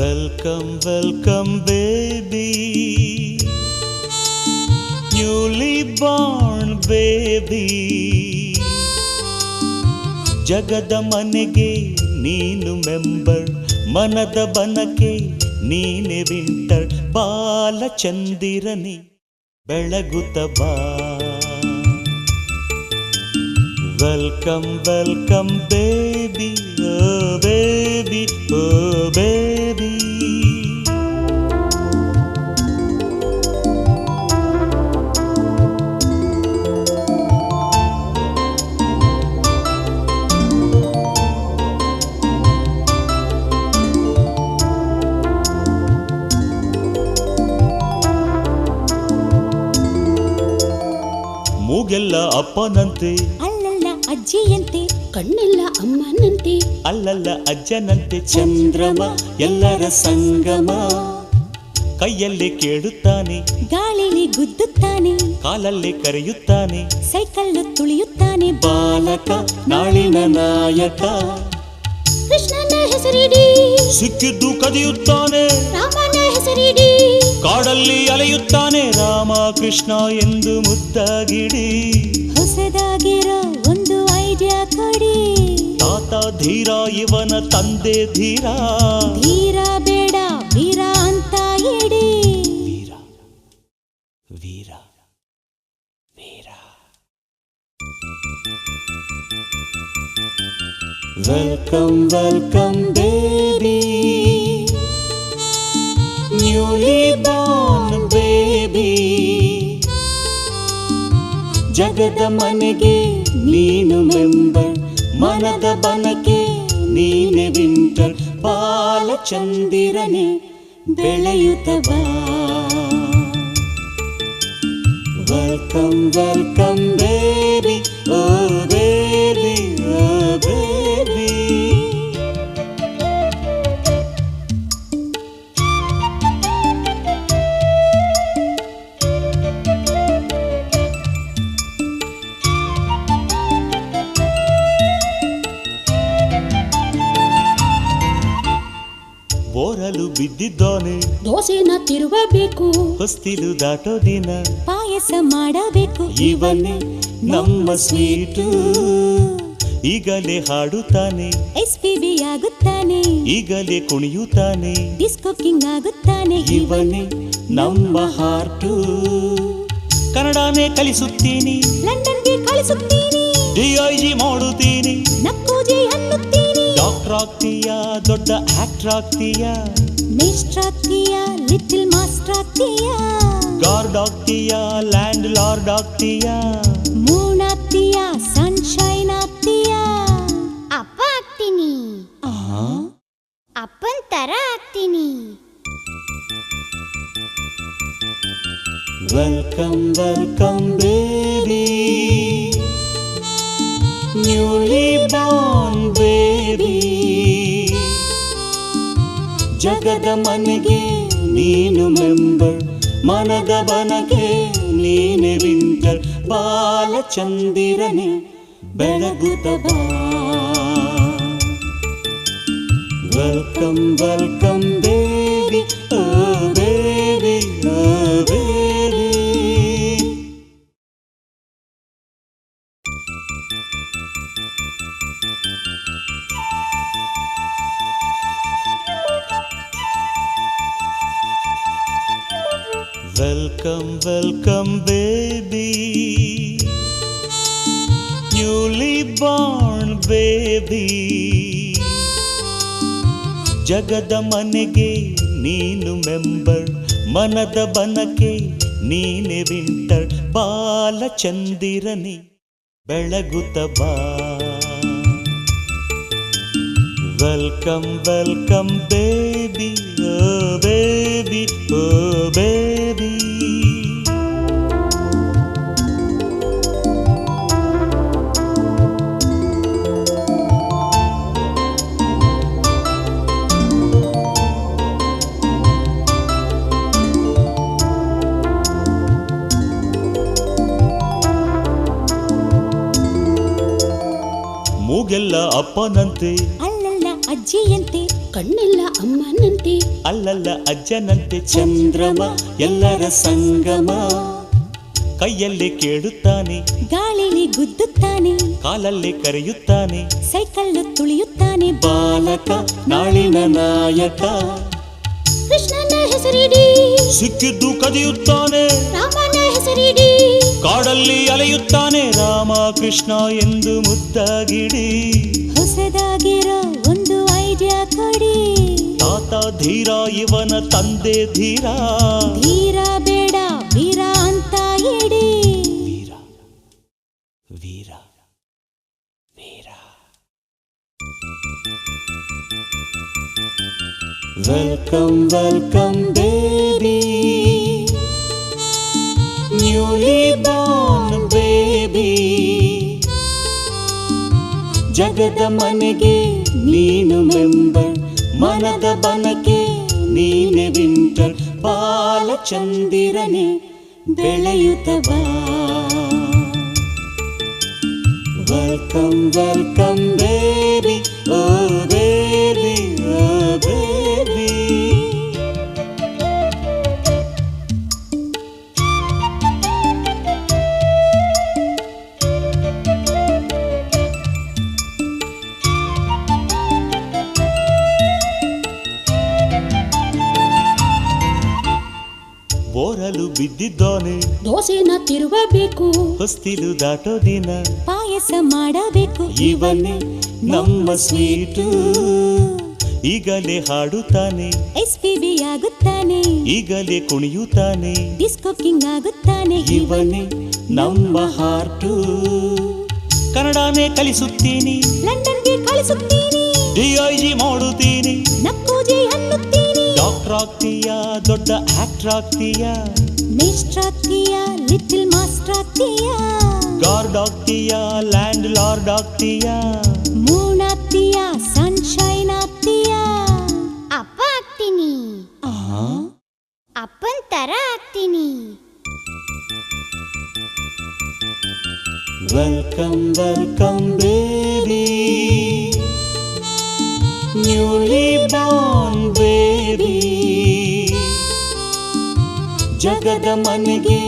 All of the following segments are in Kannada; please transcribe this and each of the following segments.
Welcome welcome baby newly born baby ಜಗದ ಮನೆಗೆ ನೀನು ಮೆಂಬರ್ ಮನದ ಬನಕೆ ನೀನೆ ವಿಂಟರ್ ಬಾಲಚಂದಿರನಿ, ಬೆಳಗುತ್ತ ಬಾ. Welcome welcome baby oh baby oh baby ಮೂಗೆಲ್ಲ ಅಪ್ಪನಂತೆ ಅಲ್ಲಲ್ಲ ಅಜ್ಜಿಯಂತೆ ಕಣ್ಣೆಲ್ಲ ಅಮ್ಮನಂತೆ. ಅಲ್ಲಲ್ಲ ಅಜ್ಜನಂತೆ ಚಂದ್ರಮ ಎಲ್ಲರ ಸಂಗಮ. ಕೈಯಲ್ಲಿ ಕೇಳುತ್ತಾನೆ ಗಾಳಿಲಿ ಗುದ್ದುತ್ತಾನೆ. ಕಾಲಲ್ಲಿ ಕರೆಯುತ್ತಾನೆ. ಸೈಕಲ್ ತುಳಿಯುತ್ತಾನೆ. ಬಾಲಕ ನಾಳಿನ ನಾಯಕ. ಕೃಷ್ಣನ ಹೆಸರಿಡಿ. ಸಿಕ್ಕಿದ್ದು ಕದಿಯುತ್ತಾನೆ. ರಾಮನ ಹೆಸರಿಡಿ. ಕಾಡಲ್ಲಿ ಅಲೆಯುತ್ತಾನೆ. ರಾಮ ಕೃಷ್ಣ ಎಂದು ಮುದ್ದಾಗಿಡಿ ಹೊಸದಾಗಿರೋ ಧೀರ ಇವನ ತಂದೆ ಧೀರ. ಧೀರ ಬೇಡ ವೀರ ಅಂತ ಹೇಳಿ. ವೀರ ವೀರ ವೀರ. Welcome welcome baby. Newly born baby. ಜಗದ ಮನೆಗೆ ನೀನು ಮೆಂಬರ್. ಮನದ ಬನಕೆ ನೀನೆ ವಿಂಟರ್ ಬಾಲಚಂದಿರನೆ ಬೆಳೆಯುತ್ತ ಬಾ ವೆಲ್ಕಮ್ ವೆಲ್ಕಮ್ ಬೇಬಿ ಓ ಬೋರಲು ಬಿದ್ದಿದ್ದಾನೆ. ದೋಸೆನ ತಿರುವಬೇಕು. ಹೊಸ್ತಿಲು ದಾಟೋ ದಿನ. ಪಾಯಸ ಮಾಡಬೇಕು ಇವನೇ ನಮ್ಮ ಸ್ವೀಟು. ಈಗಲೇ ಹಾಡುತ್ತಾನೆ. ಎಸ್ ಪಿ ಬಿ ಆಗುತ್ತಾನೆ. ಈಗಲೇ ಕುಣಿಯುತ್ತಾನೆ. Disco king ಆಗುತ್ತಾನೆ. ಇವನೇ ನಮ್ಮ ಹಾರ್ಟು. ಕನ್ನಡನೇ ಕಲಿಸುತ್ತೀನಿ. ಲಂಡನ್ಗೆ ಕಳಿಸುತ್ತೀನಿ. ಡಿಐಜಿ ಮಾಡುತ್ತೀನಿ. ಅನ್ನುತ್ತೀನಿ ಡಾಕ್ಟರ್ ಆಗ್ತೀಯಾ ದೊಡ್ಡ ಆಕ್ಟರ್ ಆಗ್ತೀಯಾ ಮೇಸ್ಟ್ರ್ ಆಗ್ತೀಯಾ ಲಿಟಲ್ ಮಾಸ್ಟರ್ ಆಗ್ತೀಯಾ ಗಾರ್ಡ್ ಆಗ್ತೀಯಾ ಲ್ಯಾಂಡ್ ಲಾರ್ಡ್ ಆಗ್ತೀಯಾ ಮೂನ್ ಆಗ್ತೀಯಾ ಸನ್ಶೈನ್ ಆಗ್ತೀಯಾ ಅಪ್ಪ ಆಗ್ತೀನಿ ಅಪ್ಪನ್ ತರ ಆಗ್ತೀನಿ welcome welcome baby newly born baby ಜಗದ ಮನೆಗೆ ನೀನು ಮೆಂಬರ್ ಮನದ ಬನಗೆ ನೀನೆ ವಿಂಟರ್ ಬಾಲಚಂದಿರನೆ ಬೆಳಗುತ್ತ ಬಾ. Welcome welcome baby oh baby oh baby welcome welcome baby newly born baby ಜಗದ ಮನೆಗೆ ನೀನು ಮೆಂಬರ್ ಮನದ ಬನಕೆ ನೀನೆ ವಿಂಟರ್ ಬಾಲಚಂದಿರನಿ ಬೆಳಗುತ ಬಾ. Welcome welcome baby oh baby oh baby ಮೂಗೆಲ್ಲ ಅಪ್ಪನಂತೆ. ಅಲ್ಲಲ್ಲ ಅಜ್ಜಿಯಂತೆ ಕಣ್ಣೆಲ್ಲ ಅಮ್ಮನಂತೆ. ಅಲ್ಲಲ್ಲ ಅಜ್ಜನಂತೆ ಚಂದ್ರಮ ಎಲ್ಲರ ಸಂಗಮ. ಕೈಯಲ್ಲಿ ಕೇಳುತ್ತಾನೆ. ಗಾಳಿಲಿ ಗುದ್ದುತ್ತಾನೆ. ಕಾಲಲ್ಲಿ ಕರೆಯುತ್ತಾನೆ. ಸೈಕಲ್ ತುಳಿಯುತ್ತಾನೆ. ಬಾಲಕ ನಾಳಿನ ನಾಯಕ. ಕೃಷ್ಣನ ಹೆಸರಿಡಿ. ಸಿಕ್ಕಿದ್ದು ಕದಿಯುತ್ತಾನೆ. ರಾಮನ ಹೆಸರಿಡಿ. ಕಾಡಲ್ಲಿ ಅಲೆಯುತ್ತಾನೆ. ಕೃಷ್ಣ ಎಂದು ಮುದ್ದಾಗಿಡಿ ಹೊಸದಾಗಿರೋ ಒಂದು ಐಡಿಯಾ ಕೊಡಿ. ತಾತ ಧೀರ ಇವನ ತಂದೆ ಧೀರ. ಧೀರ ಬೇಡ ವೀರ ಅಂತ ಹೇಳಿ. ವೀರ ವೀರ ವೀರ. ವೆಲ್ಕಮ್ ವೆಲ್ಕಮ್ ಬೇಬಿ ಜಗದ ಮನೆಗೆ ನೀನು ಮೆಂಬರ್, ಮನದ ಬನಕೆ ನೀನೆ ವಿಂಟರ್, ಬಾಲಚಂದಿರನೆ ಬೆಳೆಯುತ್ತ ಬಾ. ವೆಲ್ಕಮ್ ವೆಲ್ಕಮ್ ಬೇಬಿ, ಓ ಬೋರಲು ಬಿದ್ದಿದ್ದಾನೆ. ದೋಸೆನ ತಿರುವಬೇಕು. ಹೊಸ್ತಿಲು ದಾಟೋ ದಿನ. ಪಾಯಸ ಮಾಡಬೇಕು ಇವನೇ ನಮ್ಮ ಸ್ವೀಟು. ಈಗಲೇ ಹಾಡುತ್ತಾನೆ. ಎಸ್ ಪಿ ಬಿ ಆಗುತ್ತಾನೆ. ಈಗಲೇ ಕುಣಿಯುತ್ತಾನೆ. Disco king ಆಗುತ್ತಾನೆ. ಇವನೇ ನಮ್ಮ ಹಾರ್ಟು. ಕನ್ನಡನೇ ಕಲಿಸುತ್ತೀನಿ. ಲಂಡನ್ಗೆ ಕಳಿಸುತ್ತೀನಿ. ಡಿಐಜಿ ಮಾಡುತ್ತೀನಿ. ನಕ್ಕೂಜಿ ಅನ್ನುತ್ತೀನಿ ಡಾಕ್ಟರ್ ಆಗ್ತೀಯಾ ದೊಡ್ಡ ಆಕ್ಟರ್ ಆಗ್ತೀಯಾ ಮೇಸ್ಟ್ರ್ ಆಗ್ತೀಯಾ ಲಿಟಲ್ ಮಾಸ್ಟರ್ ಆಗ್ತೀಯಾ ಗಾರ್ಡ್ ಆಗ್ತೀಯಾ ಲ್ಯಾಂಡ್ ಲಾರ್ಡ್ ಆಗ್ತೀಯಾ ಮೂನ್ ಆಗ್ತೀಯಾ ಸನ್ಶೈನ್ ಆಗ್ತೀಯಾ ಅಪ್ಪ ಆಗ್ತೀನಿ ಅಪ್ಪನ್ ತರ ಆಗ್ತೀನಿ welcome welcome baby newly born baby ಜಗದ ಮನೆಗೆ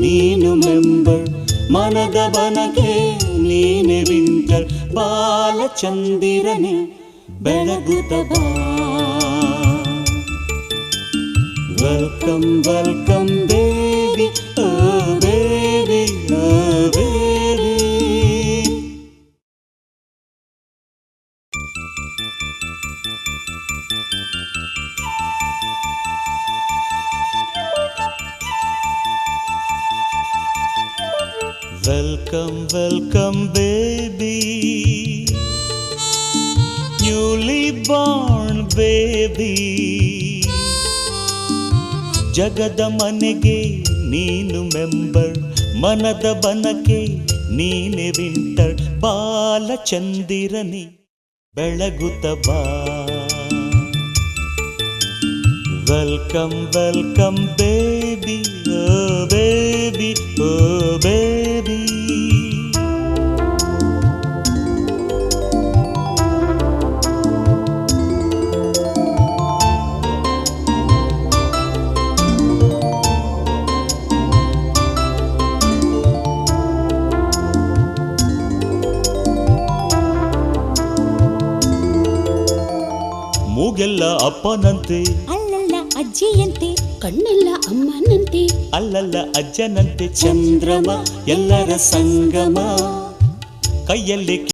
ನೀನು ಮೆಂಬರ್, ಮನದ ಬನಗೆ ನೀನೆ ವಿಂಟರ್. ಬಾಲಚಂದಿರನೆ, ಬೆಳಗುತ್ತ ಬಾ. Welcome welcome baby oh baby oh baby. Welcome welcome baby newly born baby ಜಗದ ಮನೆಗೆ ನೀನು ಮೆಂಬರ್ ಮನದ ಬನಕೆ ನೀನೆ ವಿಂಟರ್ ಬಾಲಚಂದಿರನಿ ಬೆಳಗುತ್ತ ಬಾ. ವೆಲ್ಕಮ್ ವೆಲ್ಕಮ್ ಬೇಬಿ ಬೇಬಿ ಮೂಗೆಲ್ಲ ಅಪ್ಪನಂತೆ. ಅಲ್ಲಲ್ಲ ಅಜ್ಜಿಯಂತೆ ಕಣ್ಣೆಲ್ಲ ಅಮ್ಮನಂತೆ. ಅಲ್ಲಲ್ಲ ಅಜ್ಜನಂತೆ ಚಂದ್ರಮ ಎಲ್ಲರ ಸಂಗಮ. ಕೈಯಲ್ಲಿ